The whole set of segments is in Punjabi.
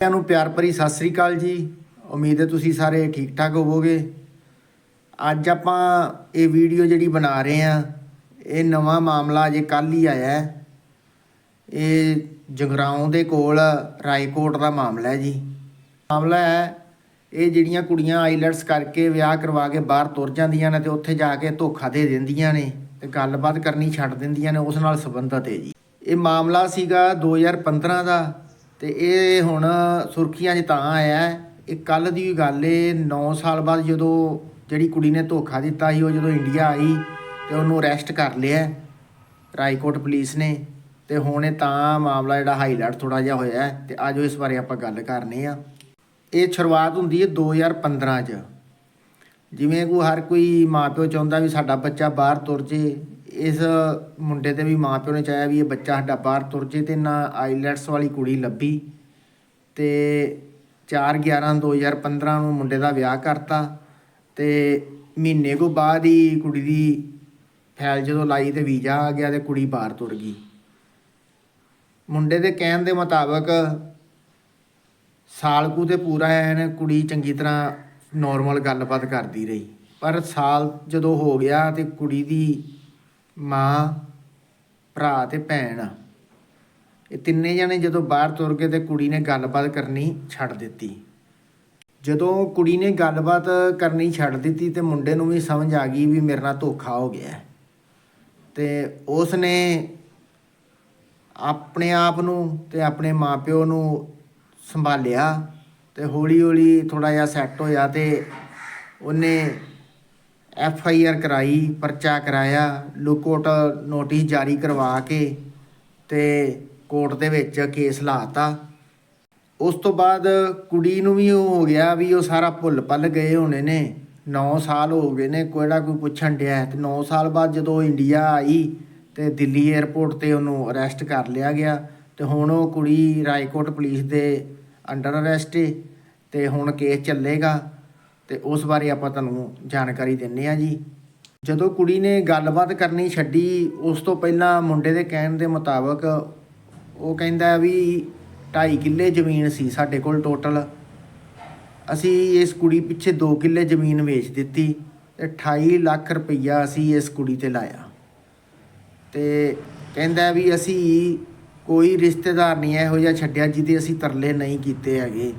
ਸਾਰਿਆਂ ਨੂੰ ਪਿਆਰ ਭਰੀ ਸਤਿ ਸ੍ਰੀ ਅਕਾਲ ਜੀ। ਉਮੀਦ ਹੈ ਤੁਸੀਂ ਸਾਰੇ ਠੀਕ ਠਾਕ ਹੋਵੋਗੇ। ਅੱਜ ਆਪਾਂ ਇਹ ਵੀਡੀਓ ਜਿਹੜੀ ਬਣਾ ਰਹੇ ਆ ਇਹ ਨਵਾਂ ਮਾਮਲਾ ਅਜੇ ਕੱਲ ਹੀ ਆਇਆ ਹੈ। ਇਹ ਜਗਰਾਉਂ ਦੇ ਕੋਲ ਰਾਏਕੋਟ ਦਾ ਮਾਮਲਾ ਹੈ ਜੀ। ਮਾਮਲਾ ਹੈ, ਇਹ ਜਿਹੜੀਆਂ ਕੁੜੀਆਂ ਆਈਲੈਟਸ ਕਰਕੇ ਵਿਆਹ ਕਰਵਾ ਕੇ ਬਾਹਰ ਤੁਰ ਜਾਂਦੀਆਂ ਨੇ ਤੇ ਉੱਥੇ ਜਾ ਕੇ ਧੋਖਾ ਦੇ ਦਿੰਦੀਆਂ ਨੇ ਤੇ ਗੱਲਬਾਤ ਕਰਨੀ ਛੱਡ ਦਿੰਦੀਆਂ ਨੇ, ਉਸ ਨਾਲ ਸੰਬੰਧਤ ਹੈ ਜੀ। ਇਹ ਮਾਮਲਾ ਸੀਗਾ 2015 ਦਾ। ਤੇ ਇਹ ਹੁਣ ਸੁਰਖੀਆਂ 'ਚ ਤਾਂ ਆਇਆ ਇਹ ਕੱਲ ਦੀ ਗੱਲ ਏ 9 ਸਾਲ ਬਾਅਦ ਜਦੋਂ ਜਿਹੜੀ ਕੁੜੀ ਨੇ ਧੋਖਾ ਦਿੱਤਾ ਸੀ, ਉਹ ਜਦੋਂ ਇੰਡੀਆ ਆਈ ਤੇ ਉਹਨੂੰ ਅਰੈਸਟ ਕਰ ਲਿਆ ਰਾਏਕੋਟ ਪੁਲਿਸ ਨੇ। ਤੇ ਹੁਣ ਇਹ ਤਾਂ ਮਾਮਲਾ ਜਿਹੜਾ ਹਾਈਲਾਈਟ ਥੋੜਾ ਜਿਹਾ ਹੋਇਆ ਹੈ ਤੇ ਅੱਜ ਇਸ ਬਾਰੇ ਆਪਾਂ ਗੱਲ ਕਰਨੇ ਆ। ਇਹ ਸ਼ੁਰੂਆਤ ਹੁੰਦੀ ਹੈ 2015 ਚ। ਜਿਵੇਂ ਕੋ ਹਰ ਕੋਈ ਮਾਪਿਓ ਚਾਹੁੰਦਾ ਵੀ ਸਾਡਾ ਬੱਚਾ ਬਾਹਰ ਤੁਰ ਜੇ ਇਸ ਮੁੰਡੇ ਤੇ ਵੀ ਮਾਪਿਓ ਨੇ ਚਾਹਿਆ ਵੀ ਇਹ ਬੱਚਾ ਸਾਡਾ ਬਾਹਰ ਤੁਰ ਜੇ ਤੇ ਨਾ ਆਈਲੈਟਸ ਵਾਲੀ ਕੁੜੀ ਲੱਭੀ ਤੇ 4/11/2015 ਨੂੰ ਮੁੰਡੇ ਦਾ ਵਿਆਹ ਕਰਤਾ ਤੇ ਮਹੀਨੇ ਕੋ ਬਾਅਦ ਹੀ ਕੁੜੀ ਦੀ ਫੈਲ ਜਦੋਂ ਲਾਈ ਤੇ ਵੀਜ਼ਾ ਆ ਗਿਆ ਤੇ ਕੁੜੀ ਬਾਹਰ ਤੁਰ ਗਈ। ਮੁੰਡੇ ਦੇ ਕਹਿਣ ਦੇ ਮੁਤਾਬਕ ਸਾਲ ਕੁ ਤੇ ਪੂਰਾ ਐਨ ਕੁੜੀ ਚੰਗੀ ਤਰ੍ਹਾਂ ਨਾਰਮਲ ਗੱਲਬਾਤ ਕਰਦੀ ਰਹੀ। ਪਰ ਸਾਲ ਜਦੋਂ ਹੋ ਗਿਆ ਤੇ ਕੁੜੀ ਦੀ ਮਾਂ, ਭਰਾ ਤੇ ਭੈਣ ਇਹ ਤਿੰਨੇ ਜਣੇ ਜਦੋਂ ਬਾਹਰ ਤੁਰ ਗਏ ਤੇ ਕੁੜੀ ਨੇ ਗੱਲਬਾਤ ਕਰਨੀ ਛੱਡ ਦਿੱਤੀ ਜਦੋਂ ਕੁੜੀ ਨੇ ਗੱਲਬਾਤ ਕਰਨੀ ਛੱਡ ਦਿੱਤੀ ਤੇ ਮੁੰਡੇ ਨੂੰ ਵੀ ਸਮਝ ਆ ਗਈ ਵੀ ਮੇਰੇ ਨਾਲ ਧੋਖਾ ਹੋ ਗਿਆ ਹੈ। ਤੇ ਉਸ ਨੇ ਆਪਣੇ ਆਪ ਨੂੰ ਤੇ ਆਪਣੇ ਮਾਪਿਓ ਨੂੰ ਸੰਭਾਲਿਆ ਤੇ ਹੌਲੀ ਹੌਲੀ ਥੋੜਾ ਜਿਹਾ ਸੈੱਟ ਹੋਇਆ ਤੇ ਉਹਨੇ ਐਫ ਆਈ ਆਰ ਕਰਾਈ, ਪਰਚਾ ਕਰਾਇਆ ਲੁਕੋਟ ਨੋਟਿਸ ਜਾਰੀ ਕਰਵਾ ਕੇ ਤੇ ਕੋਰਟ ਦੇ ਵਿੱਚ ਕੇਸ ਲਾਤਾ। ਉਸ ਤੋਂ ਬਾਅਦ ਕੁੜੀ ਨੂੰ ਵੀ ਉਹ ਹੋ ਗਿਆ ਵੀ ਉਹ ਸਾਰਾ ਭੁੱਲ ਪੱਲ ਗਏ ਹੋਣੇ ਨੇ। 9 ਸਾਲ ਹੋ ਗਏ ਨੇ ਕੋਇੜਾ ਕੋਈ ਪੁੱਛਣ ਡਿਆ। ਹੈ ਤੇ 9 ਸਾਲ ਬਾਅਦ ਜਦੋਂ ਉਹ ਇੰਡੀਆ ਆਈ ਤੇ ਦਿੱਲੀ 에ਅਰਪੋਰਟ ਤੇ ਉਹਨੂੰ ਅਰੈਸਟ ਕਰ ਲਿਆ ਗਿਆ। ਤੇ ਹੁਣ ਉਹ ਕੁੜੀ ਰਾਏਕੋਟ ਪੁਲਿਸ ਦੇ ਅੰਡਰ ਅਰੈਸਟ ਏ ਤੇ ਹੁਣ ਕੇਸ ਚੱਲੇਗਾ। ਤੇ ਉਸ ਬਾਰੇ ਆਪਾਂ ਤੁਹਾਨੂੰ ਜਾਣਕਾਰੀ ਦਿੰਨੇ ਆ ਜੀ। ਜਦੋਂ ਕੁੜੀ ਨੇ ਗੱਲਬਾਤ ਕਰਨੀ ਛੱਡੀ, ਉਸ ਤੋਂ ਪਹਿਲਾਂ ਮੁੰਡੇ ਦੇ ਕਹਿਣ ਦੇ ਮੁਤਾਬਕ ਉਹ ਕਹਿੰਦਾ ਵੀ 2.5 ਕਿੱਲੇ ਜ਼ਮੀਨ ਸੀ ਸਾਡੇ ਕੋਲ ਟੋਟਲ ਅਸੀਂ ਇਸ ਕੁੜੀ ਪਿੱਛੇ 2 ਕਿੱਲੇ ਜ਼ਮੀਨ ਵੇਚ ਦਿੱਤੀ ਤੇ 28 ਲੱਖ ਰੁਪਈਆ ਅਸੀਂ ਇਸ ਕੁੜੀ ਤੇ ਲਾਇਆ। ਤੇ ਕਹਿੰਦਾ ਵੀ ਅਸੀਂ ਕੋਈ ਰਿਸ਼ਤੇਦਾਰ ਨਹੀਂ ਇਹੋ ਜਿਹਾ ਛੱਡਿਆ ਜਿਹਦੇ ਅਸੀਂ ਤਰਲੇ ਨਹੀਂ ਕੀਤੇ ਹੈਗੇ।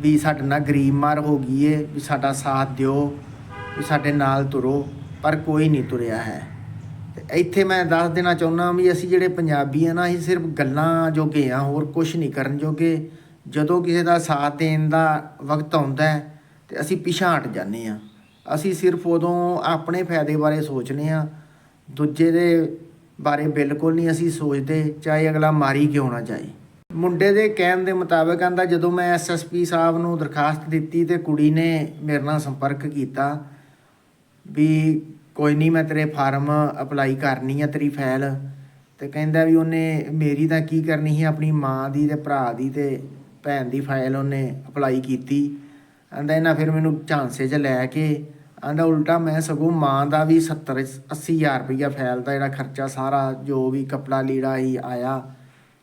ਵੀ ਸਾਡੇ ਨਾਲ ਗਰੀਬ ਮਾਰ ਹੋ ਗਈ ਏ, ਵੀ ਸਾਡਾ ਸਾਥ ਦਿਓ, ਵੀ ਸਾਡੇ ਨਾਲ ਤੁਰੋ, ਪਰ ਕੋਈ ਨਹੀਂ ਤੁਰਿਆ ਹੈ। ਤੇ ਇੱਥੇ ਮੈਂ ਦੱਸ ਦੇਣਾ ਚਾਹੁੰਦਾ ਵੀ ਅਸੀਂ ਜਿਹੜੇ ਪੰਜਾਬੀ ਆ ਨਾ, ਅਸੀਂ ਸਿਰਫ ਗੱਲਾਂ ਜੋਗੇ ਆ, ਹੋਰ ਕੁਝ ਨਹੀਂ ਕਰਨ ਜੋਗੇ। ਜਦੋਂ ਕਿਸੇ ਦਾ ਸਾਥ ਦੇਣ ਦਾ ਵਕਤ ਆਉਂਦਾ ਹੈ, ਤੇ ਅਸੀਂ ਪਿਛਾਂਹ ਹਟ ਜਾਂਦੇ ਆ। ਅਸੀਂ ਸਿਰਫ ਉਦੋਂ ਆਪਣੇ ਫਾਇਦੇ ਬਾਰੇ ਸੋਚਨੇ ਆ, ਦੂਜੇ ਦੇ ਬਾਰੇ ਬਿਲਕੁਲ ਨਹੀਂ ਅਸੀਂ ਸੋਚਦੇ, ਚਾਹੇ ਅਗਲਾ ਮਾਰੀ ਕਿਉਂ ਨਾ ਜਾਏ। ਮੁੰਡੇ ਦੇ ਕਹਿਣ ਦੇ ਮੁਤਾਬਕ ਕਹਿੰਦਾ ਜਦੋਂ ਮੈਂ ਐਸਐਸਪੀ ਸਾਹਿਬ ਨੂੰ ਦਰਖਾਸਤ ਦਿੱਤੀ ਤੇ ਕੁੜੀ ਨੇ ਮੇਰੇ ਨਾਲ ਸੰਪਰਕ ਕੀਤਾ ਵੀ ਕੋਈ ਨਹੀਂ ਮੈਂ ਤੇਰੇ ਫਾਰਮ ਅਪਲਾਈ ਕਰਨੀ ਆ ਤੇਰੀ ਫਾਈਲ, ਤੇ ਕਹਿੰਦਾ ਵੀ ਉਹਨੇ ਮੇਰੀ ਤਾਂ ਕੀ ਕਰਨੀ ਸੀ, ਆਪਣੀ ਮਾਂ ਦੀ ਤੇ ਭਰਾ ਦੀ ਤੇ ਭੈਣ ਦੀ ਫਾਈਲ ਉਹਨੇ ਅਪਲਾਈ ਕੀਤੀ। ਆਂਦਾ, ਇਹਨਾਂ ਫਿਰ ਮੈਨੂੰ ਝਾਂਸੇ 'ਚ ਲੈ ਕੇ ਆਂਦਾ, ਉਲਟਾ ਮੈਂ ਸਗੋਂ ਮਾਂ ਦਾ ਵੀ 70 80 ਹਜ਼ਾਰ ਰੁਪਈਆ ਫਾਈਲ ਦਾ ਜਿਹੜਾ ਖਰਚਾ ਸਾਰਾ ਜੋ ਵੀ ਕਪੜਾ ਲੀੜਾ ਹੀ ਆਇਆ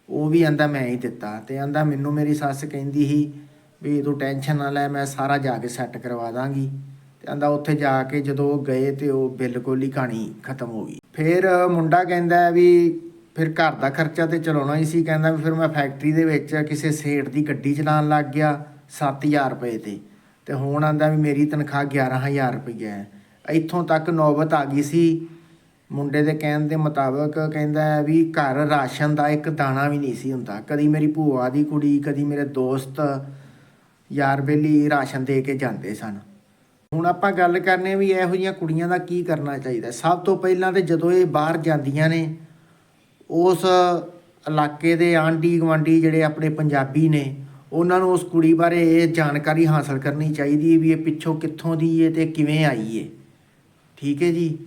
ਉਹ ਵੀ ਆਂਦਾ ਮੈਂ ਹੀ ਦਿੱਤਾ ਤੇ ਆਂਦਾ ਮੈਨੂੰ ਮੇਰੀ ਸੱਸ ਕਹਿੰਦੀ ਸੀ ਵੀ ਤੂੰ ਟੈਨਸ਼ਨ ਨਾ ਲੈ, ਮੈਂ ਸਾਰਾ ਜਾ ਕੇ ਸੈੱਟ ਕਰਵਾ ਦਾਂਗੀ। ਤੇ ਆਂਦਾ ਉੱਥੇ ਜਾ ਕੇ ਜਦੋਂ ਉਹ ਗਏ ਤੇ ਉਹ ਬਿਲਕੁਲ ਹੀ ਕਹਾਣੀ ਖਤਮ ਹੋ ਗਈ। ਫਿਰ ਮੁੰਡਾ ਕਹਿੰਦਾ ਵੀ ਫਿਰ ਘਰ ਦਾ ਖਰਚਾ ਤੇ ਚਲਾਉਣਾ ਹੀ ਸੀ, ਕਹਿੰਦਾ ਵੀ ਫਿਰ ਮੈਂ ਫੈਕਟਰੀ ਦੇ ਵਿੱਚ ਕਿਸੇ ਸੇਠ ਦੀ ਗੱਡੀ ਚਲਾਉਣ ਲੱਗ ਗਿਆ 7000 ਰੁਪਏ ਤੇ। ਤੇ ਹੁਣ ਆਂਦਾ ਵੀ ਮੇਰੀ ਤਨਖਾਹ 11000 ਰੁਪਏ ਹੈ। ਇੱਥੋਂ ਤੱਕ ਨੌਬਤ ਆ ਗਈ ਸੀ ਮੁੰਡੇ ਦੇ ਕਹਿਣ ਦੇ ਮੁਤਾਬਕ ਕਹਿੰਦਾ ਹੈ ਵੀ ਘਰ ਰਾਸ਼ਨ ਦਾ ਇੱਕ ਦਾਣਾ ਵੀ ਨਹੀਂ ਸੀ ਹੁੰਦਾ। ਕਦੀ ਮੇਰੀ ਭੂਆ ਦੀ ਕੁੜੀ, ਕਦੀ ਮੇਰੇ ਦੋਸਤ ਯਾਰ ਬੇਲੀ ਰਾਸ਼ਨ ਦੇ ਕੇ ਜਾਂਦੇ ਸਨ। ਹੁਣ ਆਪਾਂ ਗੱਲ ਕਰਨੇ ਵੀ ਇਹੋ ਜਿਹੀਆਂ ਕੁੜੀਆਂ ਦਾ ਕੀ ਕਰਨਾ ਚਾਹੀਦਾ। ਸਭ ਤੋਂ ਪਹਿਲਾਂ ਤੇ ਜਦੋਂ ਇਹ ਬਾਹਰ ਜਾਂਦੀਆਂ ਨੇ, ਉਸ ਇਲਾਕੇ ਦੇ ਆਂਢੀ ਗੁਆਂਢੀ ਜਿਹੜੇ ਆਪਣੇ ਪੰਜਾਬੀ ਨੇ, ਉਹਨਾਂ ਨੂੰ ਉਸ ਕੁੜੀ ਬਾਰੇ ਇਹ ਜਾਣਕਾਰੀ ਹਾਸਲ ਕਰਨੀ ਚਾਹੀਦੀ ਹੈ ਵੀ ਇਹ ਪਿੱਛੋਂ ਕਿੱਥੋਂ ਦੀ ਹੈ ਤੇ ਕਿਵੇਂ ਆਈ ਹੈ। ਠੀਕ ਹੈ ਜੀ?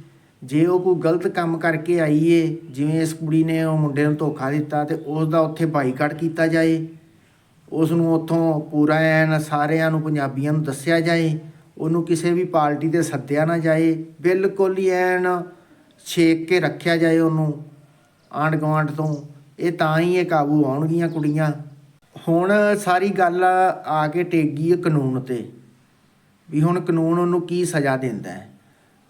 ਜੇ ਉਹ ਕੋਈ ਗਲਤ ਕੰਮ ਕਰਕੇ ਆਈ ਏ ਜਿਵੇਂ ਇਸ ਕੁੜੀ ਨੇ ਉਹ ਮੁੰਡੇ ਨੂੰ ਧੋਖਾ ਦਿੱਤਾ ਤੇ ਉਸ ਦਾ ਉੱਥੇ ਬਾਈਕਾਟ ਕੀਤਾ ਜਾਏ, ਉਸ ਨੂੰ ਉੱਥੋਂ ਪੂਰਾ ਐਨ ਸਾਰਿਆਂ ਨੂੰ ਪੰਜਾਬੀਆਂ ਨੂੰ ਦੱਸਿਆ ਜਾਏ, ਉਹਨੂੰ ਕਿਸੇ ਵੀ ਪਾਰਟੀ ਤੇ ਸੱਦਿਆ ਨਾ ਜਾਏ, ਬਿਲਕੁਲ ਹੀ ਐਨ ਛੇਕ ਕੇ ਰੱਖਿਆ ਜਾਏ ਉਹਨੂੰ ਆਂਢ ਗੁਆਂਢ ਤੋਂ, ਇਹ ਤਾਂ ਹੀ ਇਹ ਕਾਬੂ ਆਉਣਗੀਆਂ ਕੁੜੀਆਂ। ਹੁਣ ਸਾਰੀ ਗੱਲ ਆ ਕੇ ਟੇਗੀ ਹੈ ਕਾਨੂੰਨ ਤੇ, ਵੀ ਹੁਣ ਕਾਨੂੰਨ ਉਹਨੂੰ ਕੀ ਸਜ਼ਾ ਦਿੰਦਾ ਹੈ।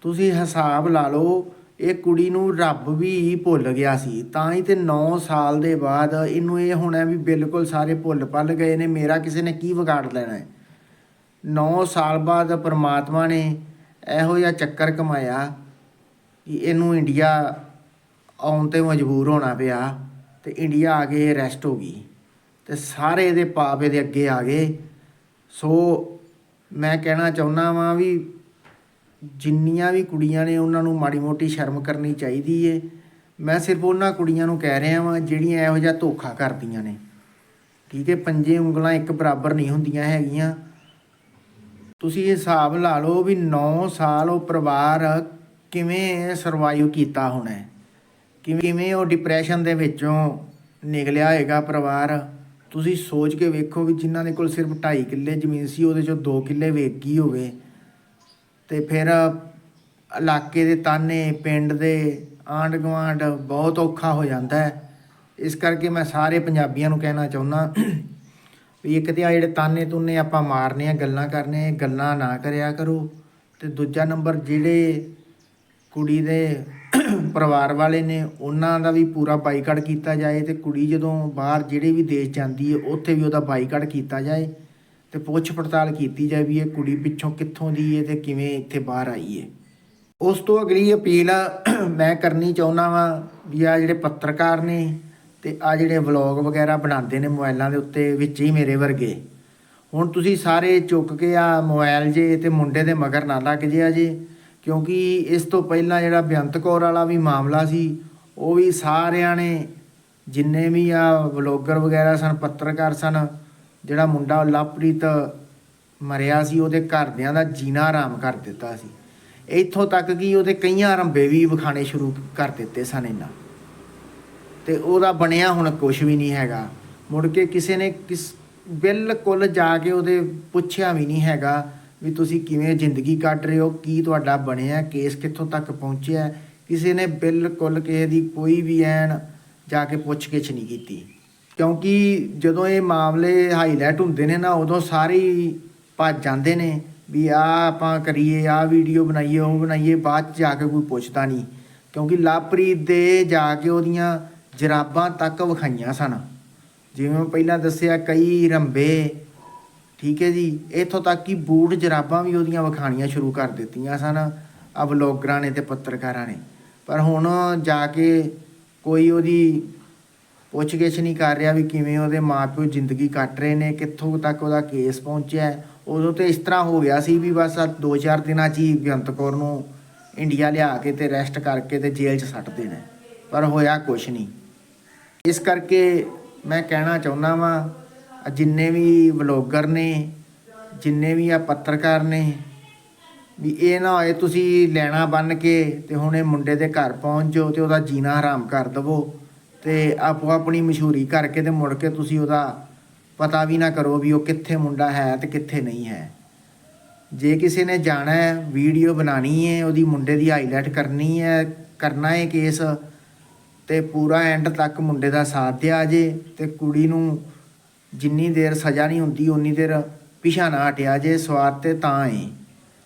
ਤੁਸੀਂ ਹਿਸਾਬ ਲਾ ਲਓ, ਇਹ ਕੁੜੀ ਨੂੰ ਰੱਬ ਵੀ ਭੁੱਲ ਗਿਆ ਸੀ। ਤਾਂ ਹੀ ਤੇ 9 ਸਾਲ ਦੇ ਬਾਅਦ ਇਹਨੂੰ ਇਹ ਹੋਣਾ ਵੀ ਬਿਲਕੁਲ ਸਾਰੇ ਭੁੱਲ ਭੱਲ ਗਏ ਨੇ, ਮੇਰਾ ਕਿਸੇ ਨੇ ਕੀ ਵਿਗਾੜ ਲੈਣਾ ਹੈ? 9 ਸਾਲ ਬਾਅਦ ਪਰਮਾਤਮਾ ਨੇ ਇਹੋ ਜਿਹਾ ਚੱਕਰ ਕਮਾਇਆ ਕਿ ਇਹਨੂੰ ਇੰਡੀਆ ਆਉਣ ਤੇ ਮਜਬੂਰ ਹੋਣਾ ਪਿਆ ਤੇ ਇੰਡੀਆ ਆ ਕੇ ਅਰੈਸਟ ਹੋ ਗਈ ਤੇ ਸਾਰੇ ਇਹਦੇ ਪਾਪ ਇਹਦੇ ਅੱਗੇ ਆ ਗਏ। ਸੋ ਮੈਂ ਕਹਿਣਾ ਚਾਹੁੰਦਾ ਵਾਂ ਵੀ ਜਿੰਨੀਆਂ ਵੀ ਕੁੜੀਆਂ ਨੇ ਉਹਨਾਂ ਨੂੰ ਮਾੜੀ ਮੋਟੀ ਸ਼ਰਮ ਕਰਨੀ ਚਾਹੀਦੀ ਏ। ਮੈਂ ਸਿਰਫ ਉਹਨਾਂ ਕੁੜੀਆਂ ਨੂੰ ਕਹਿ ਰਿਹਾ ਵਾਂ ਜਿਹੜੀਆਂ ਇਹੋ ਜਿਹਾ ਧੋਖਾ ਕਰਦੀਆਂ ਨੇ। ਠੀਕ ਹੈ ਪੰਜੇ ਉਂਗਲਾਂ ਇੱਕ ਬਰਾਬਰ ਨਹੀਂ ਹੁੰਦੀਆਂ ਹੈਗੀਆਂ। ਤੁਸੀਂ ਹਿਸਾਬ ਲਾ ਲਓ ਵੀ 9 ਸਾਲ ਉਹ ਪਰਿਵਾਰ ਕਿਵੇਂ ਸਰਵਾਈਵ ਕੀਤਾ ਹੋਣਾ ਹੈ। ਕਿਵੇਂ ਕਿਵੇਂ ਉਹ ਡਿਪਰੈਸ਼ਨ ਦੇ ਵਿੱਚੋਂ ਨਿਕਲਿਆ ਹੋਏਗਾ ਪਰਿਵਾਰ। ਤੁਸੀਂ ਸੋਚ ਕੇ ਵੇਖੋ ਵੀ ਜਿਨ੍ਹਾਂ ਦੇ ਕੋਲ ਸਿਰਫ 2.5 ਕਿੱਲੇ ਜ਼ਮੀਨ ਸੀ, ਉਹਦੇ ਚੋਂ 2 ਕਿੱਲੇ ਵੇਚ ਗਈ ਹੋਵੇ। ਤੇ ਫਿਰ ਇਲਾਕੇ ਦੇ ਤਾਨੇ, ਪਿੰਡ ਦੇ ਆਂਢ ਗੁਆਂਢ ਬਹੁਤ ਔਖਾ ਹੋ ਜਾਂਦਾ ਹੈ। ਇਸ ਕਰਕੇ ਮੈਂ ਸਾਰੇ ਪੰਜਾਬੀਆਂ ਨੂੰ ਕਹਿਣਾ ਚਾਹੁੰਦਾ ਵੀ ਇੱਕ ਤੇ ਆ ਜਿਹੜੇ ਤਾਨੇ ਤੁੰਨੇ ਆਪਾਂ ਮਾਰਨੇ ਆ, ਗੱਲਾਂ ਕਰਨੇ, ਗੱਲਾਂ ਨਾ ਕਰਿਆ ਕਰੋ ਤੇ ਦੂਜਾ ਨੰਬਰ ਜਿਹੜੇ ਕੁੜੀ ਦੇ ਪਰਿਵਾਰ ਵਾਲੇ ਨੇ, ਉਹਨਾਂ ਦਾ ਵੀ ਪੂਰਾ ਬਾਈਕਾਟ ਕੀਤਾ ਜਾਏ ਤੇ ਕੁੜੀ ਜਦੋਂ ਬਾਹਰ ਜਿਹੜੇ ਵੀ ਦੇਸ਼ ਜਾਂਦੀ ਹੈ, ਉੱਥੇ ਵੀ ਉਹਦਾ ਬਾਈਕਾਟ ਕੀਤਾ ਜਾਏ। ਤੇ ਪੁੱਛ ਪੜਤਾਲ ਕੀਤੀ ਜਾਏ ਵੀ ਇਹ ਕੁੜੀ ਪਿੱਛੋਂ ਕਿੱਥੋਂ ਦੀ ਹੈ ਤੇ ਕਿਵੇਂ ਇੱਥੇ ਬਾਹਰ ਆਈ ਹੈ। ਉਸ ਤੋਂ ਅਗਲੀ ਅਪੀਲ ਮੈਂ ਕਰਨੀ ਚਾਹੁੰਦਾ ਵਾਂ ਵੀ ਆ ਜਿਹੜੇ ਪੱਤਰਕਾਰ ਨੇ ਤੇ ਆ ਜਿਹੜੇ ਵਲੌਗ ਵਗੈਰਾ ਬਣਾਉਂਦੇ ਨੇ ਮੋਬਾਈਲਾਂ ਦੇ ਉੱਤੇ ਵਿੱਚ ਹੀ ਮੇਰੇ ਵਰਗੇ। ਹੁਣ ਤੁਸੀਂ ਸਾਰੇ ਚੁੱਕ ਕੇ ਆ ਮੋਬਾਈਲ ਜੇ ਤੇ ਮੁੰਡੇ ਦੇ ਮਗਰ ਨਾ ਲੱਗ ਜਿਆ ਜੇ, ਕਿਉਂਕਿ ਇਸ ਤੋਂ ਪਹਿਲਾਂ ਜਿਹੜਾ ਬੇਅੰਤ ਕੌਰ ਵਾਲਾ ਵੀ ਮਾਮਲਾ ਸੀ, ਉਹ ਵੀ ਸਾਰਿਆਂ ਨੇ ਜਿੰਨੇ ਵੀ ਆ ਵਲੌਗਰ ਵਗੈਰਾ ਸਨ, ਪੱਤਰਕਾਰ ਸਨ ਜਿਹੜਾ ਮੁੰਡਾ ਲਵਪ੍ਰੀਤ ਮਰਿਆ ਸੀ, ਉਹਦੇ ਘਰਦਿਆਂ ਦਾ ਜੀਣਾ ਆਰਾਮ ਕਰ ਦਿੱਤਾ ਸੀ। ਇੱਥੋਂ ਤੱਕ ਕਿ ਉਹਦੇ ਕਈਆਂ ਰੰਬੇ ਵੀ ਵਿਖਾਣੇ ਸ਼ੁਰੂ ਕਰ ਦਿੱਤੇ ਸਨ ਇਹਨਾਂ। ਤੇ ਉਹਦਾ ਬਣਿਆ ਹੁਣ ਕੁਝ ਵੀ ਨਹੀਂ ਹੈਗਾ। ਮੁੜ ਕੇ ਕਿਸੇ ਨੇ ਕਿਸ, ਬਿਲਕੁਲ ਜਾ ਕੇ ਉਹਦੇ ਪੁੱਛਿਆ ਵੀ ਨਹੀਂ ਹੈਗਾ ਵੀ ਤੁਸੀਂ ਕਿਵੇਂ ਜ਼ਿੰਦਗੀ ਕੱਢ ਰਹੇ ਹੋ, ਕੀ ਤੁਹਾਡਾ ਬਣਿਆ, ਕੇਸ ਕਿੱਥੋਂ ਤੱਕ ਪਹੁੰਚਿਆ। ਕਿਸੇ ਨੇ ਬਿਲਕੁਲ ਕਿਸੇ ਦੀ ਕੋਈ ਵੀ ਐਨ ਜਾ ਕੇ ਪੁੱਛ ਗਿੱਛ ਨਹੀਂ ਕੀਤੀ। ਕਿਉਂਕਿ ਜਦੋਂ ਇਹ ਮਾਮਲੇ ਹਾਈਲਾਈਟ ਹੁੰਦੇ ਨੇ ਨਾ, ਉਦੋਂ ਸਾਰੇ ਭੱਜ ਜਾਂਦੇ ਨੇ ਵੀ ਆ ਆਪਾਂ ਕਰੀਏ ਆ ਵੀਡੀਓ ਬਣਾਈਏ, ਉਹ ਬਣਾਈਏ, ਬਾਅਦ ਚ ਜਾ ਕੇ ਕੋਈ ਪੁੱਛਦਾ ਨਹੀਂ। ਕਿਉਂਕਿ ਲਵਪ੍ਰੀਤ ਦੇ ਜਾ ਕੇ ਉਹਦੀਆਂ ਜਰਾਬਾਂ ਤੱਕ ਵਿਖਾਈਆਂ ਸਨ। ਜਿਵੇਂ ਮੈਂ ਪਹਿਲਾਂ ਦੱਸਿਆ, ਕਈ ਰੰਬੇ, ਠੀਕ ਹੈ ਜੀ, ਇੱਥੋਂ ਤੱਕ ਕਿ ਬੂਟ ਜਰਾਬਾਂ ਵੀ ਉਹਦੀਆਂ ਵਿਖਾਣੀਆਂ ਸ਼ੁਰੂ ਕਰ ਦਿੱਤੀਆਂ ਸਨ ਆ ਵਲੋਗਰਾਂ ਨੇ ਤੇ ਪੱਤਰਕਾਰਾਂ ਨੇ। ਪਰ ਹੁਣ ਜਾ ਕੇ ਕੋਈ ਉਹਦੀ ਪੁੱਛਗਿੱਛ ਨਹੀਂ ਕਰ ਰਿਹਾ ਵੀ ਕਿਵੇਂ ਉਹਦੇ ਮਾਪਿਓ ਜ਼ਿੰਦਗੀ ਕੱਟ ਰਹੇ ਨੇ, ਕਿੱਥੋਂ ਤੱਕ ਉਹਦਾ ਕੇਸ ਪਹੁੰਚਿਆ ਉਦੋਂ ਤੇ ਇਸ ਤਰ੍ਹਾਂ ਹੋ ਗਿਆ ਸੀ ਵੀ ਬਸ ਆ ਦੋ ਚਾਰ ਦਿਨਾਂ 'ਚ ਹੀ ਬੇਅੰਤ ਕੌਰ ਨੂੰ ਇੰਡੀਆ ਲਿਆ ਕੇ ਤੇ ਅਰੈਸਟ ਕਰਕੇ ਤੇ ਜੇਲ੍ਹ 'ਚ ਸੱਟ ਦੇਣਾ ਪਰ ਹੋਇਆ ਕੁਛ ਨਹੀਂ। ਇਸ ਕਰਕੇ ਮੈਂ ਕਹਿਣਾ ਚਾਹੁੰਦਾ ਵਾਂ ਜਿੰਨੇ ਵੀ ਵਲੋਗਰ ਨੇ, ਜਿੰਨੇ ਵੀ ਆ ਪੱਤਰਕਾਰ ਨੇ, ਵੀ ਇਹ ਨਾ ਹੋਏ ਤੁਸੀਂ ਲੈਣਾ ਬੰਨ ਕੇ ਤੇ ਹੁਣ ਇਹ ਮੁੰਡੇ ਦੇ ਘਰ ਪਹੁੰਚ ਜਾਓ ਤੇ ਉਹਦਾ ਜੀਣਾ ਹਰਾਮ ਕਰ ਦਵੋ। ਤੇ ਆਪੋ ਆਪਣੀ ਮਸ਼ਹੂਰੀ ਕਰਕੇ ਤੇ ਮੁੜ ਕੇ ਤੁਸੀਂ ਉਹਦਾ ਪਤਾ ਵੀ ਨਾ ਕਰੋ ਵੀ ਉਹ ਕਿੱਥੇ ਮੁੰਡਾ ਹੈ ਤੇ ਕਿੱਥੇ ਨਹੀਂ ਹੈ। ਜੇ ਕਿਸੇ ਨੇ ਜਾਣਾ ਹੈ, ਵੀਡੀਓ ਬਣਾਣੀ ਹੈ, ਉਹਦੀ ਮੁੰਡੇ ਦੀ ਹਾਈਲਾਈਟ ਕਰਨੀ ਹੈ, ਕਰਨਾ ਹੈ ਕੇਸ ਤੇ ਪੂਰਾ ਐਂਡ ਤੱਕ ਮੁੰਡੇ ਦਾ ਸਾਥ ਦਿਆ ਜੇ ਤੇ ਕੁੜੀ ਨੂੰ ਜਿੰਨੀ ਦੇਰ ਸਜ਼ਾ ਨਹੀਂ ਹੁੰਦੀ ਉਨੀ ਦੇਰ ਪਿਛਾ ਨਾ ਹਟਿਆ ਜੇ ਸਵਾਦ ਤੇ ਤਾਂ ਏ।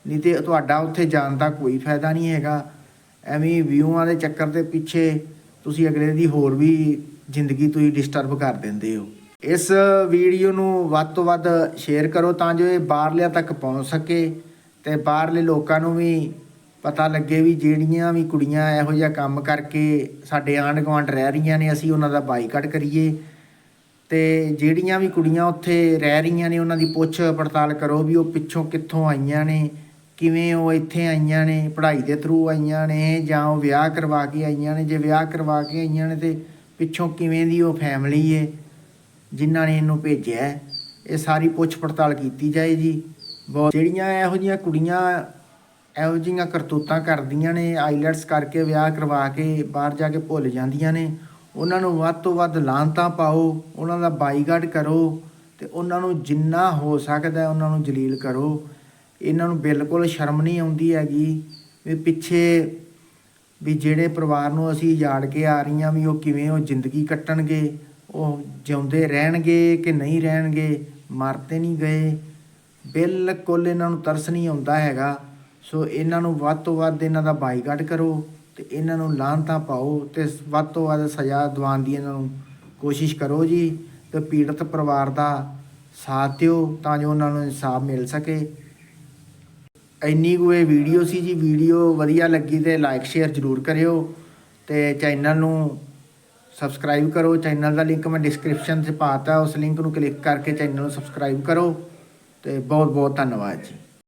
ਨਹੀਂ ਤੇ ਤੁਹਾਡਾ ਉੱਥੇ ਜਾਣ ਦਾ ਕੋਈ ਫਾਇਦਾ ਨਹੀਂ ਹੈਗਾ। ਐਵੇਂ ਵਿਊਆਂ ਦੇ ਚੱਕਰ ਦੇ ਪਿੱਛੇ ਤੁਸੀਂ ਅਗਲੇ ਦੀ ਹੋਰ ਵੀ ਜ਼ਿੰਦਗੀ ਤੁਸੀਂ ਡਿਸਟਰਬ ਕਰ ਦਿੰਦੇ ਹੋ। ਇਸ ਵੀਡੀਓ ਨੂੰ ਵੱਧ ਤੋਂ ਵੱਧ ਸ਼ੇਅਰ ਕਰੋ ਤਾਂ ਜੋ ਇਹ ਬਾਹਰਲਿਆਂ ਤੱਕ ਪਹੁੰਚ ਸਕੇ ਤੇ ਬਾਹਰਲੇ ਲੋਕਾਂ ਨੂੰ ਵੀ ਪਤਾ ਲੱਗੇ ਵੀ ਜਿਹੜੀਆਂ ਵੀ ਕੁੜੀਆਂ ਇਹੋ ਜਿਹਾ ਕੰਮ ਕਰਕੇ ਸਾਡੇ ਆਂਢ ਗੁਆਂਢ ਰਹਿ ਰਹੀਆਂ ਨੇ, ਅਸੀਂ ਉਹਨਾਂ ਦਾ ਬਾਈਕਾਟ ਕਰੀਏ। ਤੇ ਜਿਹੜੀਆਂ ਵੀ ਕੁੜੀਆਂ ਉੱਥੇ ਰਹਿ ਰਹੀਆਂ ਨੇ, ਉਹਨਾਂ ਦੀ ਪੁੱਛ ਪੜਤਾਲ ਕਰੋ ਵੀ ਉਹ ਪਿੱਛੋਂ ਕਿੱਥੋਂ ਆਈਆਂ ਨੇ। ਕਿਵੇਂ ਉਹ ਇੱਥੇ ਆਈਆਂ ਨੇ, ਪੜ੍ਹਾਈ ਦੇ ਥਰੂ ਆਈਆਂ ਨੇ ਜਾਂ ਉਹ ਵਿਆਹ ਕਰਵਾ ਕੇ ਆਈਆਂ ਨੇ, ਜੇ ਵਿਆਹ ਕਰਵਾ ਕੇ ਆਈਆਂ ਨੇ ਤੇ ਪਿੱਛੋਂ ਕਿਵੇਂ ਦੀ ਉਹ ਫੈਮਿਲੀ ਏ ਜਿਨ੍ਹਾਂ ਨੇ ਇਹਨੂੰ ਭੇਜਿਆ ਇਹ ਸਾਰੀ ਪੁੱਛ ਪੜਤਾਲ ਕੀਤੀ ਜਾਏ ਜੀ। ਬਹੁਤ ਜਿਹੜੀਆਂ ਇਹੋ ਜਿਹੀਆਂ ਕੁੜੀਆਂ ਇਹੋ ਜਿਹੀਆਂ ਕਰਤੂਤਾਂ ਕਰਦੀਆਂ ਨੇ ਆਈਲੈਟਸ ਕਰਕੇ ਵਿਆਹ ਕਰਵਾ ਕੇ ਬਾਹਰ ਜਾ ਕੇ ਭੁੱਲ ਜਾਂਦੀਆਂ ਨੇ, ਉਹਨਾਂ ਨੂੰ ਵੱਧ ਤੋਂ ਵੱਧ ਲਾਂਤਾਂ ਪਾਓ, ਉਹਨਾਂ ਦਾ ਬਾਈਕਾਟ ਕਰੋ ਤੇ ਉਹਨਾਂ ਨੂੰ ਜਿੰਨਾ ਹੋ ਸਕਦਾ ਉਹਨਾਂ ਨੂੰ ਜਲੀਲ ਕਰੋ। ਇਹਨਾਂ ਨੂੰ ਬਿਲਕੁਲ ਸ਼ਰਮ ਨਹੀਂ ਆਉਂਦੀ ਹੈਗੀ ਵੀ ਪਿੱਛੇ ਵੀ ਜਿਹੜੇ ਪਰਿਵਾਰ ਨੂੰ ਅਸੀਂ ਉਜਾੜ ਕੇ ਆ ਰਹੀਆਂ ਵੀ ਉਹ ਕਿਵੇਂ ਉਹ ਜ਼ਿੰਦਗੀ ਕੱਟਣਗੇ, ਉਹ ਜਿਉਂਦੇ ਰਹਿਣਗੇ ਕਿ ਨਹੀਂ ਰਹਿਣਗੇ ਮਰਤੇ ਨਹੀਂ ਗਏ, ਬਿਲਕੁਲ ਇਹਨਾਂ ਨੂੰ ਤਰਸ ਨਹੀਂ ਆਉਂਦਾ ਹੈਗਾ। ਸੋ ਇਹਨਾਂ ਨੂੰ ਵੱਧ ਤੋਂ ਵੱਧ ਇਹਨਾਂ ਦਾ ਬਾਈਕਾਟ ਕਰੋ ਤੇ ਇਹਨਾਂ ਨੂੰ ਲਾਹਨਤਾਂ ਪਾਓ ਤੇ ਵੱਧ ਤੋਂ ਵੱਧ ਸਜ਼ਾ ਦਿਵਾਉਣ ਦੀ ਇਹਨਾਂ ਨੂੰ ਕੋਸ਼ਿਸ਼ ਕਰੋ ਜੀ ਤੇ ਪੀੜਤ ਪਰਿਵਾਰ ਦਾ ਸਾਥ ਦਿਓ ਤਾਂ ਜੋ ਉਹਨਾਂ ਨੂੰ ਇਨਸਾਫ ਮਿਲ ਸਕੇ। ਇੰਨੀ ਕੁ ਇਹ ਵੀਡੀਓ ਸੀ ਜੀ ਵੀਡੀਓ ਵਧੀਆ ਲੱਗੀ ਤੇ ਲਾਈਕ ਸ਼ੇਅਰ ਜ਼ਰੂਰ ਕਰਿਓ ਤੇ ਚੈਨਲ ਨੂੰ ਸਬਸਕ੍ਰਾਈਬ ਕਰੋ। ਚੈਨਲ ਦਾ ਲਿੰਕ ਮੈਂ ਡਿਸਕ੍ਰਿਪਸ਼ਨ 'ਚ ਪਾਤਾ ਉਸ ਲਿੰਕ ਨੂੰ ਕਲਿੱਕ ਕਰਕੇ ਚੈਨਲ ਨੂੰ ਸਬਸਕ੍ਰਾਈਬ ਕਰੋ ਤੇ ਬਹੁਤ ਬਹੁਤ ਧੰਨਵਾਦ ਜੀ।